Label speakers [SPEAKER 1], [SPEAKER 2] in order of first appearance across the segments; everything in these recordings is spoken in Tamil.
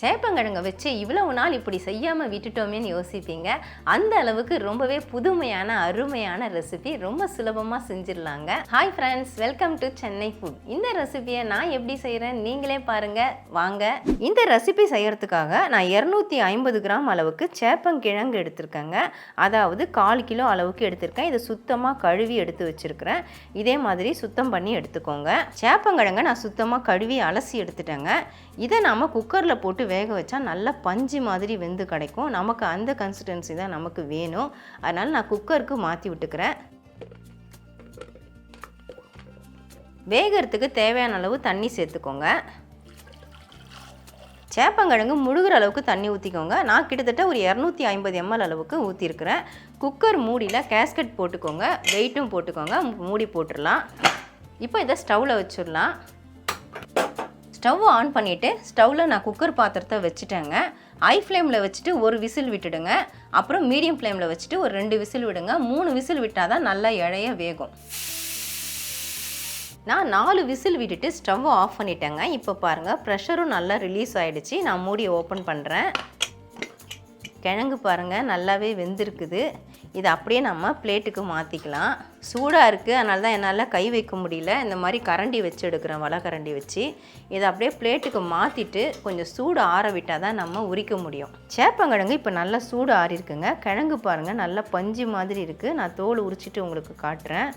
[SPEAKER 1] சேப்பங்கிழங்க வச்சு இவ்வளவு நாள் இப்படி செய்யாமல் விட்டுட்டோமேன்னு யோசிப்பீங்க. அந்த அளவுக்கு ரொம்பவே புதுமையான அருமையான ரெசிபி ரொம்ப சுலபமாக செஞ்சிடலாங்க. Hi friends welcome to Chennai food இந்த ரெசிபியை நான் எப்படி செய்கிறேன் நீங்களே பாருங்க. வாங்க. இந்த ரெசிபி செய்யறதுக்காக நான் இரநூத்தி ஐம்பது கிராம் அளவுக்கு சேப்பங்கிழங்கு எடுத்திருக்கேங்க. அதாவது கால் கிலோ அளவுக்கு எடுத்திருக்கேன். இதை சுத்தமாக கழுவி எடுத்து வச்சிருக்கிறேன். இதே மாதிரி சுத்தம் பண்ணி எடுத்துக்கோங்க. சேப்பங்கிழங்க நான் சுத்தமாக கழுவி அலசி எடுத்துட்டேங்க. இதை நாம் குக்கரில் போட்டு வேக வச்சா நல்லா பஞ்சு மாதிரி வெந்து கிடைக்கும். நமக்கு அந்த கன்சிஸ்டன்சி தான் நமக்கு வேணும். அதனால் நான் குக்கருக்கு மாற்றி விட்டுக்கிறேன். வேகிறதுக்கு தேவையான அளவு தண்ணி சேர்த்துக்கோங்க. சேப்பங்கிழங்கு முழுகிற அளவுக்கு தண்ணி ஊற்றிக்கோங்க நான் கிட்டத்தட்ட ஒரு இரநூத்தி ஐம்பது எம்எல் அளவுக்கு ஊற்றிருக்கிறேன் குக்கர் மூடியில் கேஸ்கட் போட்டுக்கோங்க. வெயிட்டும் போட்டுக்கோங்க. மூடி போட்டுடலாம். இப்போ இதை ஸ்டவ்வில் வச்சிடலாம். ஸ்டவ் ஆன் பண்ணிவிட்டு ஸ்டவ்வில் நான் குக்கர் பாத்திரத்தை வச்சுட்டேங்க. ஹை ஃப்ளேமில் வச்சுட்டு ஒரு விசில் விட்டுடுங்க. அப்புறம் மீடியம் ஃப்ளேமில் வச்சுட்டு ஒரு ரெண்டு விசில் விடுங்க. மூணு விசில் விட்டால் தான் நல்லா இழைய வேகும். நான் நாலு விசில் விட்டுட்டு ஸ்டவ் ஆஃப் பண்ணிட்டேங்க. இப்போ பாருங்கள் ப்ரெஷரும் நல்லா ரிலீஸ் ஆகிடுச்சு நான் மூடி ஓப்பன் பண்ணுறேன் கிழங்கு பாருங்கள் நல்லாவே வெந்திருக்குது. இதை அப்படியே நம்ம பிளேட்டுக்கு மாற்றிக்கலாம் சூடாக இருக்குது அதனால தான் என்னால் கை வைக்க முடியல. இந்த மாதிரி கரண்டி வச்சு எடுக்கிறேன் வலக்கரண்டி கரண்டி வச்சு. இதை அப்படியே பிளேட்டுக்கு மாற்றிட்டு கொஞ்சம் சூடு ஆற விட்டால் தான் நம்ம உரிக்க முடியும். சேப்பங்கிழங்கு இப்போ நல்லா சூடு ஆறிருக்குங்க. கிழங்கு பாருங்கள் நல்லா பஞ்சு மாதிரி இருக்குது நான் தோல் உரிச்சிட்டு உங்களுக்கு காட்டுறேன்.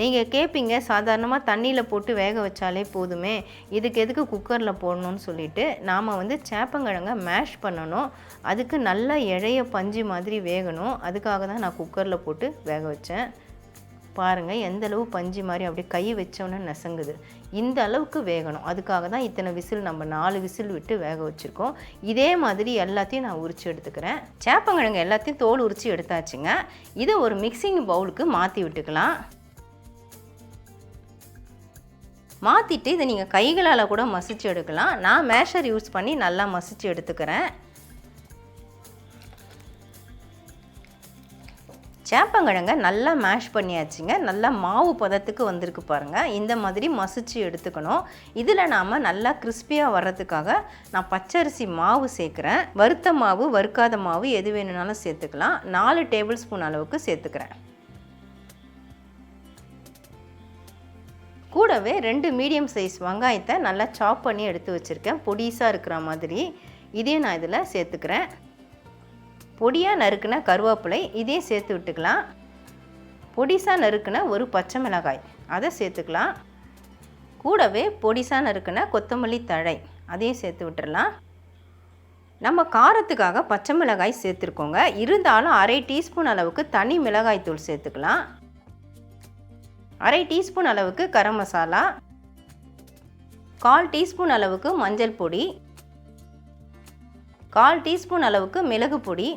[SPEAKER 1] நீங்கள் கேட்பீங்க சாதாரணமாக தண்ணியில் போட்டு வேக வச்சாலே போதுமே. இதுக்கு எதுக்கு குக்கரில் போடணும்னு சொல்லிட்டு நாம் வந்து சேப்பங்கிழங்க மேஷ் பண்ணணும். அதுக்கு நல்லா இழைய பஞ்சு மாதிரி வேகணும். அதுக்காக தான் நான் குக்கரில் போட்டு வேக வச்சேன். பாருங்கள் எந்த அளவு பஞ்சு மாதிரி அப்படியே கை வச்சோன்னே நெசங்குது. இந்த அளவுக்கு வேகணும். அதுக்காக தான் இத்தனை விசில் நம்ம நாலு விசில் விட்டு வேக வச்சுருக்கோம். இதே மாதிரி எல்லாத்தையும் நான் உரித்து எடுத்துக்கிறேன். சேப்பங்கிழங்கு எல்லாத்தையும் தோல் உரித்து எடுத்தாச்சுங்க. இதை ஒரு மிக்சிங் பவுலுக்கு மாற்றி விட்டுக்கலாம். மாற்றிட்டு இதை நீங்கள் கைகளால் கூட மசிச்சு எடுக்கலாம். நான் மேஷர் யூஸ் பண்ணி நல்லா மசிச்சு எடுத்துக்கிறேன். சேப்பங்கிழங்க நல்லா மேஷ் பண்ணியாச்சுங்க. நல்லா மாவு பதத்துக்கு வந்திருக்கு பாருங்கள் இந்த மாதிரி மசிச்சு எடுத்துக்கணும். இதில் நாம் நல்லா கிறிஸ்பியாக வர்றதுக்காக நான் பச்சரிசி மாவு சேர்க்குறேன். வறுத்த மாவு வறுக்காத மாவு எது வேணும்னாலும் சேர்த்துக்கலாம். நாலு டேபிள் ஸ்பூன் அளவுக்கு சேர்த்துக்கிறேன். கூடவே ரெண்டு மீடியம் சைஸ் வெங்காயத்தை நல்லா சாப் பண்ணி எடுத்து வச்சுருக்கேன். பொடிசாக இருக்கிற மாதிரி. இதையும் நான் இதில் சேர்த்துக்கிறேன். பொடியாக நறுக்கின கருவேப்பிலை இதையும் சேர்த்து விட்டுக்கலாம். பொடிசாக நறுக்கின ஒரு பச்சை மிளகாய் அதை சேர்த்துக்கலாம். கூடவே பொடிசாக நறுக்கின கொத்தமல்லி தழை அதையும் சேர்த்து விட்டுடலாம் நம்ம காரத்துக்காக பச்சை மிளகாய் சேர்த்துருக்கோங்க. இருந்தாலும் அரை டீஸ்பூன் அளவுக்கு தனி மிளகாய் தூள் சேர்த்துக்கலாம். அரை டீஸ்பூன் அளவுக்கு கரம் மசாலா கால் டீஸ்பூன் அளவுக்கு மஞ்சள் பொடி கால் டீஸ்பூன் அளவுக்கு மிளகு பொடி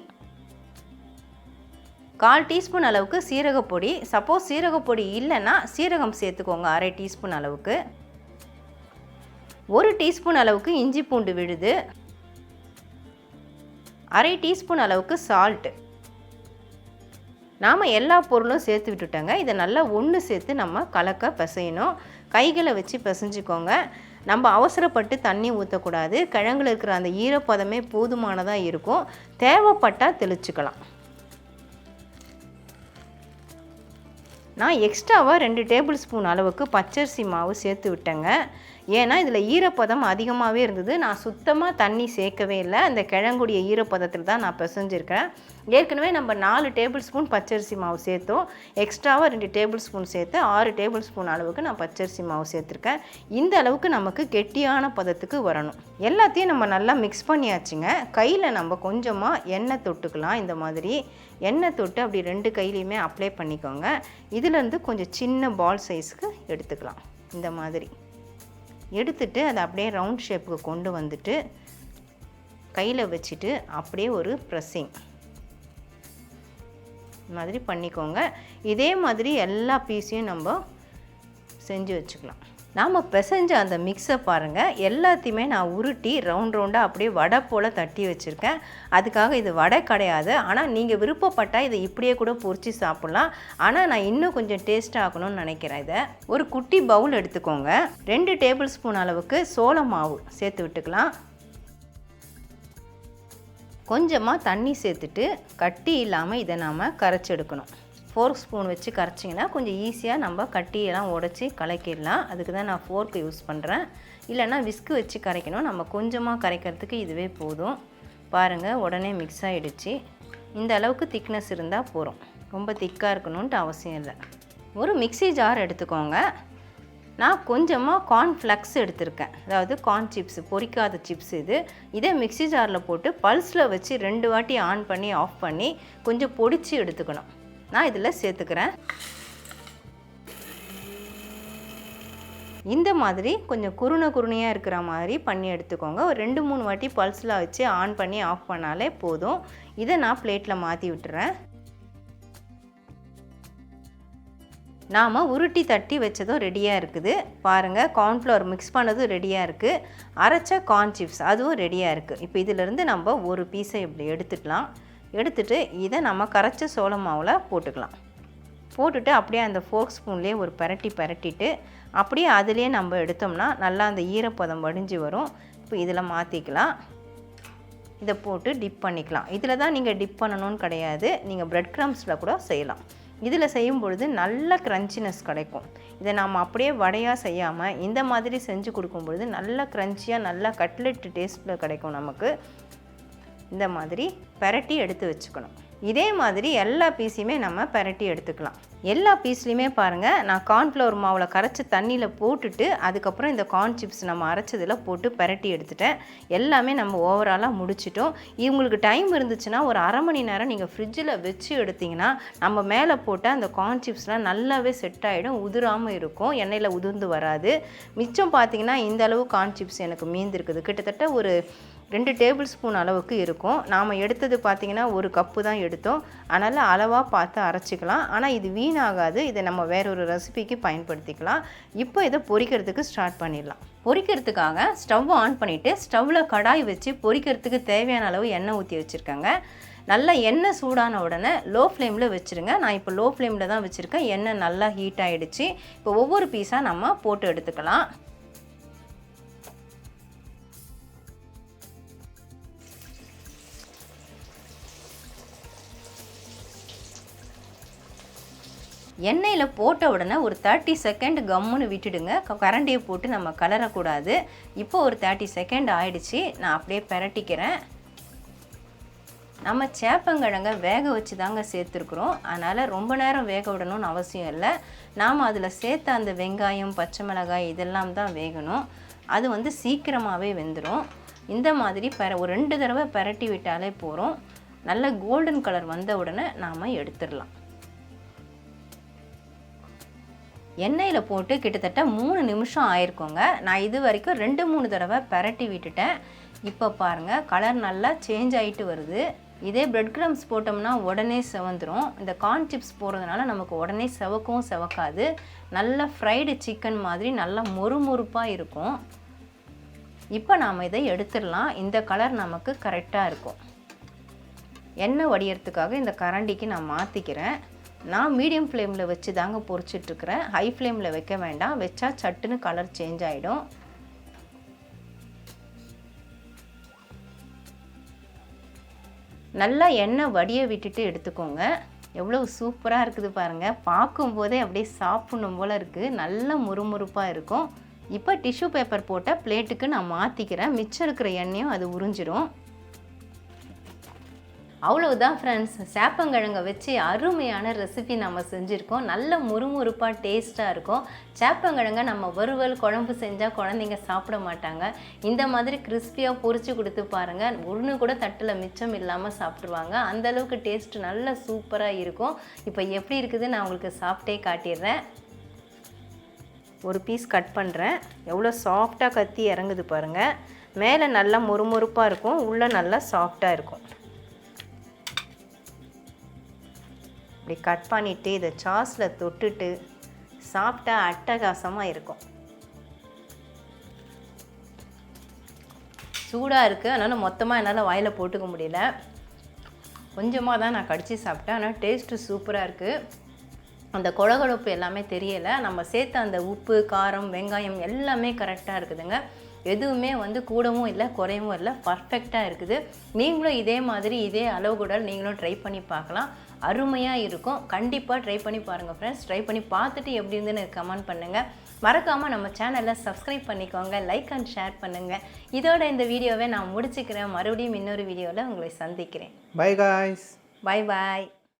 [SPEAKER 1] கால் டீஸ்பூன் அளவுக்கு சீரகப்பொடி சப்போஸ் சீரகப்பொடி இல்லைன்னா சீரகம் சேர்த்துக்கோங்க அரை டீஸ்பூன் அளவுக்கு. ஒரு டீஸ்பூன் அளவுக்கு இஞ்சி பூண்டு விழுது. அரை டீஸ்பூன் அளவுக்கு சால்ட்டு நாம் எல்லா பொருளும் சேர்த்து விட்டுட்டோங்க. இதை நல்லா ஒன்று சேர்த்து நம்ம கலக்க பிசையணும். கைகளை வச்சு பிசைஞ்சுக்கோங்க. நம்ம அவசரப்பட்டு தண்ணி ஊற்றக்கூடாது கிழங்குல இருக்கிற அந்த ஈரப்பதமே போதுமானதாக இருக்கும். தேவைப்பட்டால் தெளிச்சுக்கலாம். நான் எக்ஸ்ட்ராவாக ரெண்டு டேபிள் ஸ்பூன் அளவுக்கு பச்சரிசி மாவு சேர்த்து விட்டேங்க. ஏன்னா இதில் ஈரப்பதம் அதிகமாகவே இருந்தது. நான் சுத்தமாக தண்ணி சேர்க்கவே இல்லை. அந்த கிழங்குடைய ஈரப்பதத்தில் தான் நான் பிசைஞ்சிருக்கிறேன் ஏற்கனவே நம்ம நாலு டேபிள் ஸ்பூன் பச்சரிசி மாவு சேர்த்தோம். எக்ஸ்ட்ராவாக ரெண்டு டேபிள் ஸ்பூன் சேர்த்து ஆறு டேபிள் ஸ்பூன் அளவுக்கு நான் பச்சரிசி மாவு சேர்த்துருக்கேன். இந்த அளவுக்கு நமக்கு கெட்டியான பதத்துக்கு வரணும். எல்லாத்தையும் நம்ம நல்லா மிக்ஸ் பண்ணியாச்சுங்க. கையில் நம்ம கொஞ்சமாக எண்ணெய் தொட்டுக்கலாம். இந்த மாதிரி எண்ணெய் தொட்டு அப்படி ரெண்டு கையிலையுமே அப்ளை பண்ணிக்கோங்க. இதுலேருந்து கொஞ்சம் சின்ன பால் சைஸுக்கு எடுத்துக்கலாம். இந்த மாதிரி. எடுத்துட்டு அதை அப்படியே ரவுண்ட் ஷேப்புக்கு கொண்டு வந்துட்டு கையில் வச்சுட்டு அப்படியே ஒரு ப்ரெஸ்ஸிங் மாதிரி பண்ணிக்கோங்க. இதே மாதிரி எல்லா பீஸையும் நம்ம செஞ்சு வச்சுக்கலாம். நாம் பிசைஞ்ச அந்த மிக்ஸை பாருங்கள் எல்லாத்தையுமே நான் உருட்டி ரவுண்ட் ரவுண்டாக அப்படியே வடை போல் தட்டி வச்சுருக்கேன். அதுக்காக இது வடை கிடையாது. ஆனால் நீங்கள் விருப்பப்பட்டால் இதை இப்படியே கூட பொறிச்சு சாப்பிட்லாம். ஆனால் நான் இன்னும் கொஞ்சம் டேஸ்ட் ஆகணும்னு நினைக்கிறேன் இதை. ஒரு குட்டி பவுல் எடுத்துக்கோங்க. ரெண்டு டேபிள் ஸ்பூன் அளவுக்கு சோள மாவு சேர்த்து விட்டுக்கலாம். கொஞ்சமாக தண்ணி சேர்த்துட்டு கட்டி இல்லாமல் இதை நாம் கரைச்சி எடுக்கணும். ஃபோர்க் ஸ்பூன் வச்சு கரைச்சிங்கன்னா கொஞ்சம் ஈஸியாக நம்ம கட்டியெல்லாம் உடச்சி கலக்கிடலாம். அதுக்கு தான் நான் ஃபோர்க்கு யூஸ் பண்ணுறேன். இல்லைன்னா விஸ்கு வச்சு கரைக்கணும். நம்ம கொஞ்சமாக கரைக்கிறதுக்கு இதுவே போதும். பாருங்கள் உடனே மிக்ஸ் ஆகிடுச்சு இந்த அளவுக்கு திக்னஸ் இருந்தால் போகிறோம் ரொம்ப திக்காக இருக்கணுன்ட்டு அவசியம் இல்லை. ஒரு மிக்ஸி ஜார் எடுத்துக்கோங்க. நான் கொஞ்சமாக கார்ன் ஃப்ளக்ஸ் எடுத்திருக்கேன். அதாவது கார்ன் சிப்ஸ் பொரிக்காத சிப்ஸ் இது. இதே மிக்ஸி ஜாரில் போட்டு பல்ஸில் வச்சு ரெண்டு வாட்டி ஆன் பண்ணி ஆஃப் பண்ணி கொஞ்சம் பொடிச்சு எடுத்துக்கணும். நான் இதில் சேர்த்துக்கிறேன். இந்த மாதிரி கொஞ்சம் குருணை குருணையாக இருக்கிற மாதிரி பண்ணி எடுத்துக்கோங்க. ஒரு ரெண்டு மூணு வாட்டி பல்ஸில் வச்சு ஆன் பண்ணி ஆஃப் பண்ணாலே போதும். இதை நான் பிளேட்டில் மாற்றி விட்டுறேன். நாம் உருட்டி தட்டி வச்சதும் ரெடியாக இருக்குது. பாருங்கள் கார்ன்ஃப்ளவர் மிக்ஸ் பண்ணதும் ரெடியாக இருக்குது அரைச்ச கார்ன் சிப்ஸ் அதுவும் ரெடியாக இருக்குது இப்போ இதிலேருந்து நம்ம ஒரு பீஸை இப்படி எடுத்துக்கலாம். எடுத்துட்டு இதை நம்ம கரைச்ச சோள மாவில் போட்டுக்கலாம். போட்டுட்டு அப்படியே அந்த ஃபோர்க் ஸ்பூன்லேயே ஒரு பரட்டி பரட்டிட்டு அப்படியே அதுலேயே நம்ம எடுத்தோம்னா நல்லா அந்த ஈரப்பதம் வடிஞ்சு வரும். இப்போ இதில் மாற்றிக்கலாம் இதை போட்டு டிப் பண்ணிக்கலாம். இதில் தான் நீங்கள் டிப் பண்ணணும்னு கிடையாது. நீங்கள் ப்ரெட் க்ரம்ஸில் கூட செய்யலாம். இதில் செய்யும் பொழுது நல்ல க்ரன்ச்சினஸ் கிடைக்கும். இதை நாம் அப்படியே வடையாக செய்யாமல் இந்த மாதிரி செஞ்சு கொடுக்கும் பொழுது நல்ல க்ரன்ச்சியாக நல்லா கட்லெட் டேஸ்ட்டில் கிடைக்கும் நமக்கு. இந்த மாதிரி பரட்டி எடுத்து வச்சுக்கணும். இதே மாதிரி எல்லா பீஸையுமே நம்ம பரட்டி எடுத்துக்கலாம். எல்லா பீஸ்லையுமே பாருங்கள் நான் கார்ன்ஃப்ளவர் மாவில் கரைச்சி தண்ணியில் போட்டுட்டு அதுக்கப்புறம் இந்த கார்ன் சிப்ஸ் நம்ம அரைச்சதில் போட்டு பரட்டி எடுத்துட்டேன். எல்லாமே நம்ம ஓவராலாக முடிச்சிட்டோம். இவங்களுக்கு டைம் இருந்துச்சுன்னா ஒரு அரை மணி நேரம் நீங்கள் ஃப்ரிட்ஜில் வச்சு எடுத்திங்கன்னா நம்ம மேலே போட்ட அந்த கார்ன் சிப்ஸ்லாம் நல்லாவே செட் ஆகிடும் உதிராமல் இருக்கும் எண்ணெயில் உதிர்ந்து வராது. மிச்சம் பார்த்தீங்கன்னா இந்த அளவு கார்ன் சிப்ஸ் எனக்கு மீந்திருக்குது. கிட்டத்தட்ட ஒரு ரெண்டு டேபிள் ஸ்பூன் அளவுக்கு இருக்கும். நாம் எடுத்தது பார்த்திங்கன்னா ஒரு கப்பு தான் எடுத்தோம். அதனால் அளவாக பார்த்து அரைச்சிக்கலாம். ஆனால் இது வீணாகாது. இதை நம்ம வேறொரு ரெசிபிக்கு பயன்படுத்திக்கலாம். இப்போ இதை பொரிக்கிறதுக்கு ஸ்டார்ட் பண்ணிடலாம். பொரிக்கிறதுக்காக ஸ்டவ் ஆன் பண்ணிவிட்டு ஸ்டவ்வில் கடாய் வச்சு பொரிக்கிறதுக்கு தேவையான அளவு எண்ணெய் ஊற்றி வச்சுருக்கேங்க. நல்லா எண்ணெய் சூடான உடனே லோ ஃப்ளேமில் வச்சுருங்க. நான் இப்போ லோ ஃப்ளேமில் தான் வச்சுருக்கேன். எண்ணெய் நல்லா ஹீட் ஆகிடுச்சு இப்போ ஒவ்வொரு பீஸாக நம்ம போட்டு எடுத்துக்கலாம். எண்ணெயில் போட்ட உடனே ஒரு தேர்ட்டி செகண்ட் கம்முன்னு விட்டுடுங்க. கரண்டியை போட்டு நம்ம கலரக்கூடாது. இப்போ ஒரு தேர்ட்டி செகண்ட் ஆயிடுச்சு. நான் அப்படியே பிரட்டிக்கிறேன். நம்ம சேப்பங்கிழங்க வேக வச்சு தாங்க சேர்த்துருக்குறோம். அதனால் ரொம்ப நேரம் வேக விடணும்னு அவசியம் இல்லை. நாம் அதில் சேர்த்த அந்த வெங்காயம் பச்சை மிளகாய் இதெல்லாம் தான் வேகணும். அது வந்து சீக்கிரமாகவே வெந்துடும் இந்த மாதிரி பெர ஒரு ரெண்டு தடவை பரட்டி விட்டாலே போகிறோம் நல்ல கோல்டன் கலர் வந்த உடனே நாம் எடுத்துடலாம். எண்ணெயில் போட்டு கிட்டத்தட்ட மூணு நிமிஷம் ஆயிருக்கோங்க. நான் இது வரைக்கும் ரெண்டு மூணு தடவை பரட்டி விட்டுட்டேன். இப்போ பாருங்கள் கலர் நல்லா சேஞ்ச் ஆகிட்டு வருது. இதே பிரெட் கிரம்ஸ் போட்டோம்னா உடனே செவந்துடும் இந்த கார்ன் சிப்ஸ் போடுறதுனால நமக்கு உடனே செவக்கவும் செவக்காது. நல்ல ஃப்ரைடு சிக்கன் மாதிரி நல்லா மொறுமொறுப்பாக இருக்கும். இப்போ நாம் இதை எடுத்துடலாம். இந்த கலர் நமக்கு கரெக்டாக இருக்கும். எண்ணெய் வடியறதுக்காக இந்த கரண்டிக்கு நான் மாற்றிக்கிறேன் நான் மீடியம் ஃப்ளேமில் வச்சு தாங்க பொறிச்சிட்ருக்குறேன். ஹை ஃப்ளேமில் வைக்க வேண்டாம். வச்சா சட்டுன்னு கலர் சேஞ்ச் ஆகிடும் நல்லா எண்ணெய் வடிய விட்டுட்டு எடுத்துக்கோங்க. எவ்வளோ சூப்பராக இருக்குது பாருங்கள் பார்க்கும்போதே அப்படியே சாப்பிடணும் போல் இருக்குது நல்ல முறுமுறுப்பாக இருக்கும். இப்போ டிஷ்யூ பேப்பர் போட்டால் பிளேட்டுக்கு நான் மாற்றிக்கிறேன் மிச்சம் இருக்கிற எண்ணெயும் அது உறிஞ்சிரும். அவ்வளவுதான் ஃப்ரெண்ட்ஸ் சேப்பங்கிழங்க வச்சு அருமையான ரெசிபி நம்ம செஞ்சுருக்கோம். நல்ல முறுமுறுப்பாக டேஸ்ட்டாக இருக்கும். சேப்பங்கிழங்கை நம்ம வறுவல் குழம்பு செஞ்சால் குழந்தைங்க சாப்பிட மாட்டாங்க. இந்த மாதிரி கிறிஸ்பியாக பொறிச்சு கொடுத்து பாருங்கள் ஒன்று கூட தட்டில் மிச்சம் இல்லாமல் சாப்பிடுவாங்க. அந்த அளவுக்கு டேஸ்ட் நல்ல சூப்பராக இருக்கும். இப்போ எப்படி இருக்குது நான் உங்களுக்கு சாப்பிட்டே காட்டிடுறேன். ஒரு பீஸ் கட் பண்ணுறேன் எவ்வளோ சாஃப்டாக கத்தி இறங்குது பாருங்கள் மேலே நல்லா முறுமுறுப்பாக இருக்கும். உள்ளே நல்லா சாஃப்டாக இருக்கும். இப்படி கட் பண்ணிவிட்டு இதை சாஸில் தொட்டுட்டு சாப்பிட்டா அட்டகாசமாக இருக்கும். சூடாக இருக்குது அதனால் மொத்தமாக என்னால் வாயில் போட்டுக்க முடியல. கொஞ்சமாக தான் நான் கடித்து சாப்பிட்டேன். ஆனால் டேஸ்ட்டு சூப்பராக இருக்குது அந்த கொழகொழப்பு எல்லாமே தெரியலை. நம்ம சேர்த்த அந்த உப்பு காரம் வெங்காயம் எல்லாமே கரெக்டாக இருக்குதுங்க. எதுவுமே வந்து கூடவும் இல்லை குறையவும் இல்லை பர்ஃபெக்டாக இருக்குது. நீங்களும் இதே மாதிரி இதே அளவு கூட நீங்களும் ட்ரை பண்ணி பார்க்கலாம். அருமையாக இருக்கும். கண்டிப்பாக ட்ரை பண்ணி பாருங்கள் ஃப்ரெண்ட்ஸ் ட்ரை பண்ணி பார்த்துட்டு எப்படி இருந்துன்னு கமெண்ட் பண்ணுங்கள் மறக்காமல் நம்ம சேனலை சப்ஸ்கிரைப் பண்ணிக்கோங்க. லைக் அண்ட் ஷேர் பண்ணுங்கள் இதோட இந்த வீடியோவை நான் முடிச்சுக்கிறேன். மறுபடியும் இன்னொரு வீடியோவில் உங்களை சந்திக்கிறேன்.
[SPEAKER 2] By guys
[SPEAKER 1] bye bye